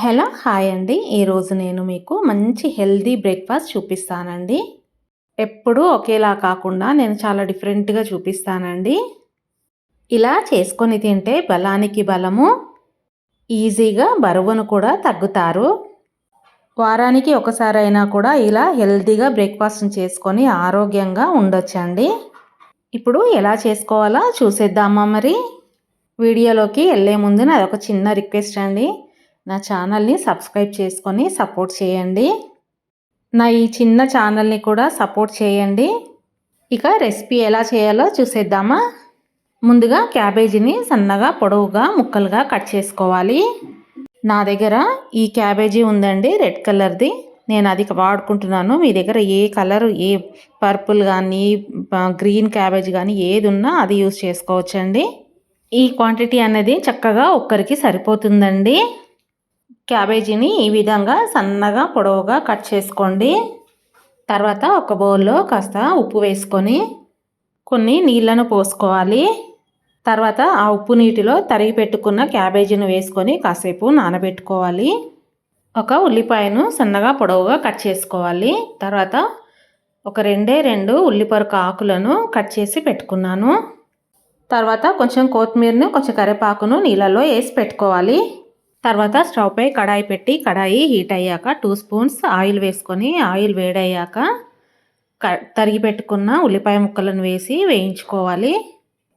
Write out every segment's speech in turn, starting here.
Hello hi అండి. ఈరోజు నేను మీకు మంచి హెల్దీ బ్రేక్ఫాస్ట్ చూపిస్తానండి. ఎప్పుడూ ఒకేలా కాకుండా నేను చాలా డిఫరెంట్గా చూపిస్తానండి. ఇలా చేసుకొని తింటే బలానికి బలము ఈజీగా బరువును కూడా తగ్గుతారు. వారానికి ఒకసారైనా కూడా ఇలా హెల్తీగా బ్రేక్ఫాస్ట్ చేసుకొని ఆరోగ్యంగా ఉండొచ్చండి. ఇప్పుడు ఎలా చేసుకోవాలో చూసేద్దామా మరి? వీడియోలోకి వెళ్ళే ముందు నాది ఒక చిన్న రిక్వెస్ట్ అండి. నా ఛానల్ని సబ్స్క్రైబ్ చేసుకొని సపోర్ట్ చేయండి. నా ఈ చిన్న ఛానల్ని కూడా సపోర్ట్ చేయండి. ఇక రెసిపీ ఎలా చేయాలో చూసేద్దామా? ముందుగా క్యాబేజీని సన్నగా పొడవుగా ముక్కలుగా కట్ చేసుకోవాలి. నా దగ్గర ఈ క్యాబేజీ ఉందండి రెడ్ కలర్ది. నేను అది వాడుకుంటున్నాను. మీ దగ్గర ఏ కలర్ ఏ పర్పుల్ కానీ గ్రీన్ క్యాబేజ్ కానీ ఏది ఉన్నా అది యూస్ చేసుకోవచ్చండి. ఈ క్వాంటిటీ అనేది చక్కగా ఒక్కరికి సరిపోతుందండి. క్యాబేజీని ఈ విధంగా సన్నగా పొడవుగా కట్ చేసుకోండి. తర్వాత ఒక బౌల్లో కాస్త ఉప్పు వేసుకొని కొన్ని నీళ్ళను పోసుకోవాలి. తర్వాత ఆ ఉప్పు నీటిలో తరిగి పెట్టుకున్న క్యాబేజీని వేసుకొని కాసేపు నానబెట్టుకోవాలి. ఒక ఉల్లిపాయను సన్నగా పొడవుగా కట్ చేసుకోవాలి. తర్వాత ఒక రెండే రెండు ఉల్లిపరుక ఆకులను కట్ చేసి పెట్టుకున్నాను. తర్వాత కొంచెం కొత్తిమీరను కొంచెం కరివేపాకును నీళ్ళలో వేసి పెట్టుకోవాలి. తర్వాత స్టవ్ పై కడాయి పెట్టి కడాయి హీట్ అయ్యాక టూ స్పూన్స్ ఆయిల్ వేసుకొని ఆయిల్ వేడయ్యాక తరిగి పెట్టుకున్న ఉల్లిపాయ ముక్కలను వేసి వేయించుకోవాలి.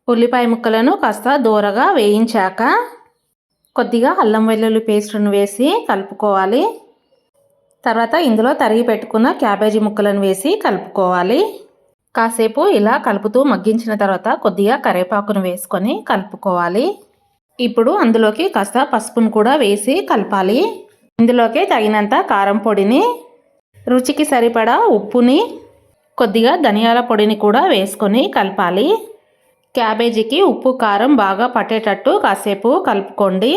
ఉల్లిపాయ ముక్కలను కాస్త దూరగా వేయించాక కొద్దిగా అల్లం వెల్లుల్లి పేస్ట్ను వేసి కలుపుకోవాలి. తర్వాత ఇందులో తరిగి పెట్టుకున్న క్యాబేజీ ముక్కలను వేసి కలుపుకోవాలి. కాసేపు ఇలా కలుపుతూ మగ్గించిన తర్వాత కొద్దిగా కరివేపాకును వేసుకొని కలుపుకోవాలి. ఇప్పుడు అందులోకి కాస్త పసుపును కూడా వేసి కలపాలి. ఇందులోకి తగినంత కారం పొడిని రుచికి సరిపడా ఉప్పుని కొద్దిగా ధనియాల పొడిని కూడా వేసుకొని కలపాలి. క్యాబేజీకి ఉప్పు కారం బాగా పట్టేటట్టు కాసేపు కలుపుకోండి.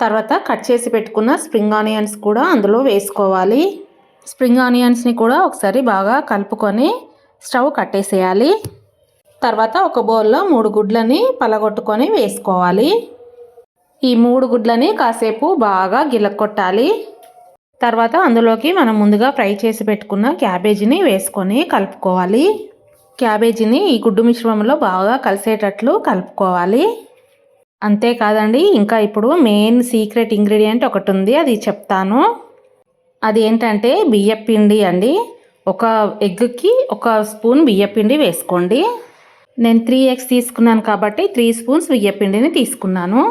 తర్వాత కట్ చేసి పెట్టుకున్న స్ప్రింగ్ ఆనియన్స్ కూడా అందులో వేసుకోవాలి. స్ప్రింగ్ ఆనియన్స్ని కూడా ఒకసారి బాగా కలుపుకొని స్టవ్ కట్టేసేయాలి. తర్వాత ఒక బౌల్లో మూడు గుడ్లని పలగొట్టుకొని వేసుకోవాలి. ఈ మూడు గుడ్లని కాసేపు బాగా గిలక్కొట్టాలి. తర్వాత అందులోకి మనం ముందుగా ఫ్రై చేసి పెట్టుకున్న క్యాబేజీని వేసుకొని కలుపుకోవాలి. క్యాబేజీని ఈ గుడ్డు మిశ్రమంలో బాగా కలిసేటట్లు కలుపుకోవాలి. అంతేకాదండి ఇంకా ఇప్పుడు మెయిన్ సీక్రెట్ ఇంగ్రీడియంట్ ఒకటి ఉంది అది చెప్తాను. అది ఏంటంటే బియ్యపిండి అండి. ఒక ఎగ్కి ఒక స్పూన్ బియ్యపిండి వేసుకోండి. నేను త్రీ ఎగ్స్ తీసుకున్నాను కాబట్టి త్రీ స్పూన్స్ బియ్యపిండిని తీసుకున్నాను.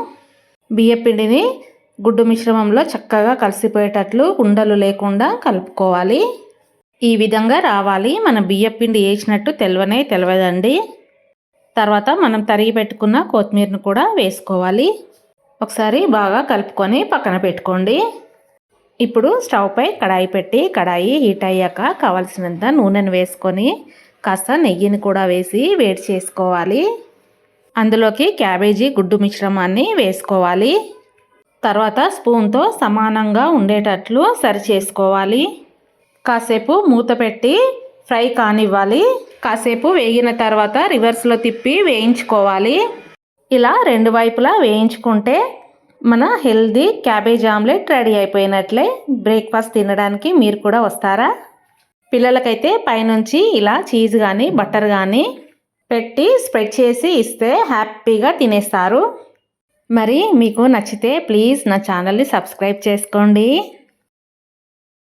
బియ్యపిండిని గుడ్డు మిశ్రమంలో చక్కగా కలిసిపోయేటట్లు ఉండలు లేకుండా కలుపుకోవాలి. ఈ విధంగా రావాలి. మన బియ్యపిండి వేసినట్టు తెలవనే తెలవదండి. తర్వాత మనం తరిగి పెట్టుకున్న కొత్తిమీరను కూడా వేసుకోవాలి. ఒకసారి బాగా కలుపుకొని పక్కన పెట్టుకోండి. ఇప్పుడు స్టవ్పై కడాయి పెట్టి కడాయి హీట్ అయ్యాక కావలసినంత నూనెను వేసుకొని కాస్త నెయ్యిని కూడా వేసి వేడి చేసుకోవాలి. అందులోకి క్యాబేజీ గుడ్డు మిశ్రమాన్ని వేసుకోవాలి. తర్వాత స్పూన్తో సమానంగా ఉండేటట్లు సరి చేసుకోవాలి. కాసేపు మూత పెట్టి ఫ్రై కానివ్వాలి. కాసేపు వేగిన తర్వాత రివర్స్లో తిప్పి వేయించుకోవాలి. ఇలా రెండు వైపులా వేయించుకుంటే మన హెల్దీ క్యాబేజ్ ఆమ్లెట్ రెడీ అయిపోయినట్లే బ్రేక్ఫాస్ట్ తినడానికి మీరు కూడా వస్తారా? పిల్లలకైతే పైనుంచి ఇలా చీజ్ కానీ బటర్ కానీ పెట్టి స్ప్రెడ్ చేసి ఇస్తే హ్యాపీగా తినేస్తారు. మరి మీకు నచ్చితే ప్లీజ్ నా ఛానల్ని సబ్స్క్రైబ్ చేసుకోండి.